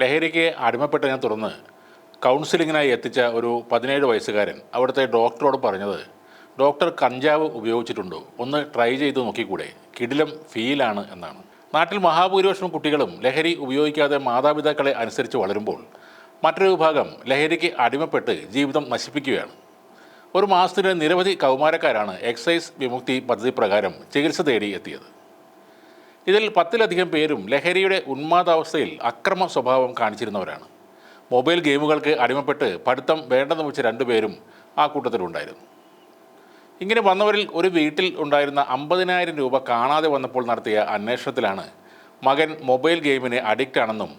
ലഹരിക്ക് അടിമപ്പെട്ടതിനെ തുടർന്ന് കൗൺസിലിങ്ങിനായി എത്തിച്ച ഒരു പതിനേഴ് വയസ്സുകാരൻ അവിടുത്തെ ഡോക്ടറോട് പറഞ്ഞത് ഡോക്ടർ കഞ്ചാവ് ഉപയോഗിച്ചിട്ടുണ്ടോ? ഒന്ന് ട്രൈ ചെയ്ത് നോക്കിക്കൂടെ? കിടിലം ഫീലാണ് എന്നാണ്. നാട്ടിൽ മഹാഭൂരിപക്ഷം കുട്ടികളും ലഹരി ഉപയോഗിക്കാതെ മാതാപിതാക്കളെ അനുസരിച്ച് വളരുമ്പോൾ മറ്റൊരു വിഭാഗം ലഹരിക്ക് അടിമപ്പെട്ട് ജീവിതം നശിപ്പിക്കുകയാണ്. ഒരു മാസത്തിന് നിരവധി കൗമാരക്കാരാണ് എക്സൈസ് വിമുക്തി പദ്ധതി പ്രകാരം ചികിത്സ തേടി എത്തിയത്. ഇതിൽ പത്തിലധികം പേരും ലഹരിയുടെ ഉന്മാദാവസ്ഥയിൽ അക്രമ സ്വഭാവം കാണിച്ചിരുന്നവരാണ്. മൊബൈൽ ഗെയിമുകൾക്ക് അടിമപ്പെട്ട് പഠിത്തം വേണ്ടെന്ന് വെച്ച രണ്ടുപേരും ആ കൂട്ടത്തിലുണ്ടായിരുന്നു. ഇങ്ങനെ വന്നവരിൽ ഒരു വീട്ടിൽ ഉണ്ടായിരുന്ന അമ്പതിനായിരം രൂപ കാണാതെ വന്നപ്പോൾ നടത്തിയ അന്വേഷണത്തിലാണ് മകൻ മൊബൈൽ ഗെയിമിന് അഡിക്റ്റ് ആണെന്നും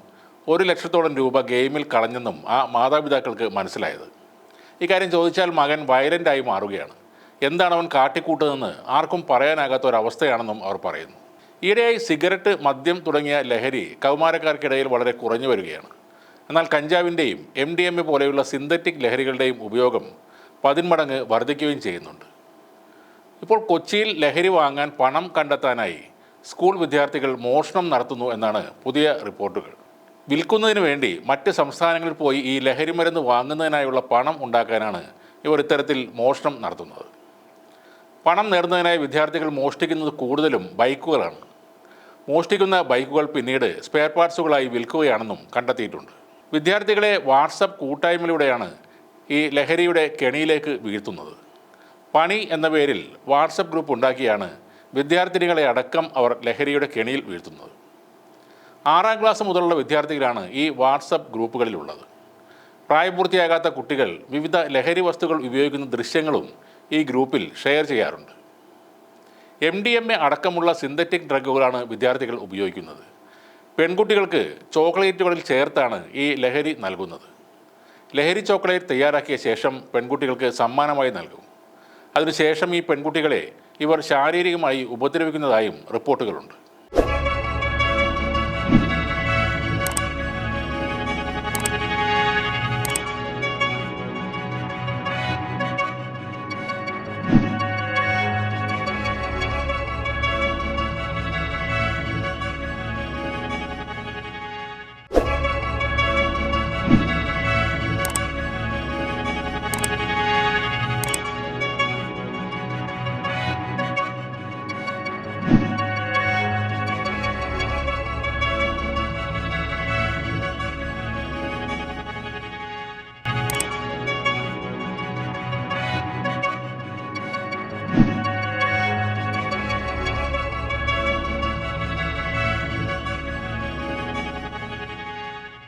ഒരു ലക്ഷത്തോളം രൂപ ഗെയിമിൽ കളഞ്ഞെന്നും ആ മാതാപിതാക്കൾക്ക് മനസ്സിലായത്. ഇക്കാര്യം ചോദിച്ചാൽ മകൻ വയലന്റായി മാറുകയാണ്. എന്താണ് അവൻ കാട്ടിക്കൂട്ടതെന്ന് ആർക്കും പറയാനാകാത്ത ഒരവസ്ഥയാണെന്നും അവർ പറയുന്നു. ഈയിടെയായി സിഗരറ്റ് മദ്യം തുടങ്ങിയ ലഹരി കൗമാരക്കാർക്കിടയിൽ വളരെ കുറഞ്ഞു വരികയാണ്. എന്നാൽ കഞ്ചാവിന്റെയും എം ഡി എം എ പോലെയുള്ള സിന്തറ്റിക് ലഹരികളുടെയും ഉപയോഗം പതിന്മടങ്ങ് വർദ്ധിക്കുകയും ചെയ്യുന്നുണ്ട്. ഇപ്പോൾ കൊച്ചിയിൽ ലഹരി വാങ്ങാൻ പണം കണ്ടെത്താനായി സ്കൂൾ വിദ്യാർത്ഥികൾ മോഷണം നടത്തുന്നു എന്നാണ് പുതിയ റിപ്പോർട്ടുകൾ. വിൽക്കുന്നതിന് വേണ്ടി മറ്റ് സംസ്ഥാനങ്ങളിൽ പോയി ഈ ലഹരി മരുന്ന് വാങ്ങുന്നതിനായുള്ള പണം ഉണ്ടാക്കാനാണ് ഇവർ ഇത്തരത്തിൽ മോഷണം നടത്തുന്നത്. പണം നേടുന്നതിനായി വിദ്യാർത്ഥികൾ മോഷ്ടിക്കുന്നത് കൂടുതലും ബൈക്കുകളാണ്. മോഷ്ടിക്കുന്ന ബൈക്കുകൾ പിന്നീട് സ്പെയർ പാർട്സുകളായി വിൽക്കുകയാണെന്നും കണ്ടെത്തിയിട്ടുണ്ട്. വിദ്യാർത്ഥികളെ വാട്സപ്പ് കൂട്ടായ്മയിലൂടെയാണ് ഈ ലഹരിയുടെ കെണിയിലേക്ക് വീഴ്ത്തുന്നത്. പണി എന്ന പേരിൽ വാട്സപ്പ് ഗ്രൂപ്പ് ഉണ്ടാക്കിയാണ് വിദ്യാർത്ഥിനികളെ അടക്കം അവർ ലഹരിയുടെ കെണിയിൽ വീഴ്ത്തുന്നത്. ആറാം ക്ലാസ് മുതലുള്ള വിദ്യാർത്ഥികളാണ് ഈ വാട്സപ്പ് ഗ്രൂപ്പുകളിലുള്ളത്. പ്രായപൂർത്തിയാകാത്ത കുട്ടികൾ വിവിധ ലഹരി വസ്തുക്കൾ ഉപയോഗിക്കുന്ന ദൃശ്യങ്ങളും ഈ ഗ്രൂപ്പിൽ ഷെയർ ചെയ്യാറുണ്ട്. എം ഡി എം എ അടക്കമുള്ള സിന്തറ്റിക് ഡ്രഗുകളാണ് വിദ്യാർത്ഥികൾ ഉപയോഗിക്കുന്നത്. പെൺകുട്ടികൾക്ക് ചോക്ലേറ്റുകളിൽ ചേർത്താണ് ഈ ലഹരി നൽകുന്നത്. ലഹരി ചോക്ലേറ്റ് തയ്യാറാക്കിയ ശേഷം പെൺകുട്ടികൾക്ക് സമ്മാനമായി നൽകും. അതിനുശേഷം ഈ പെൺകുട്ടികളെ ഇവർ ശാരീരികമായി ഉപദ്രവിക്കുന്നതായും റിപ്പോർട്ടുകളുണ്ട്.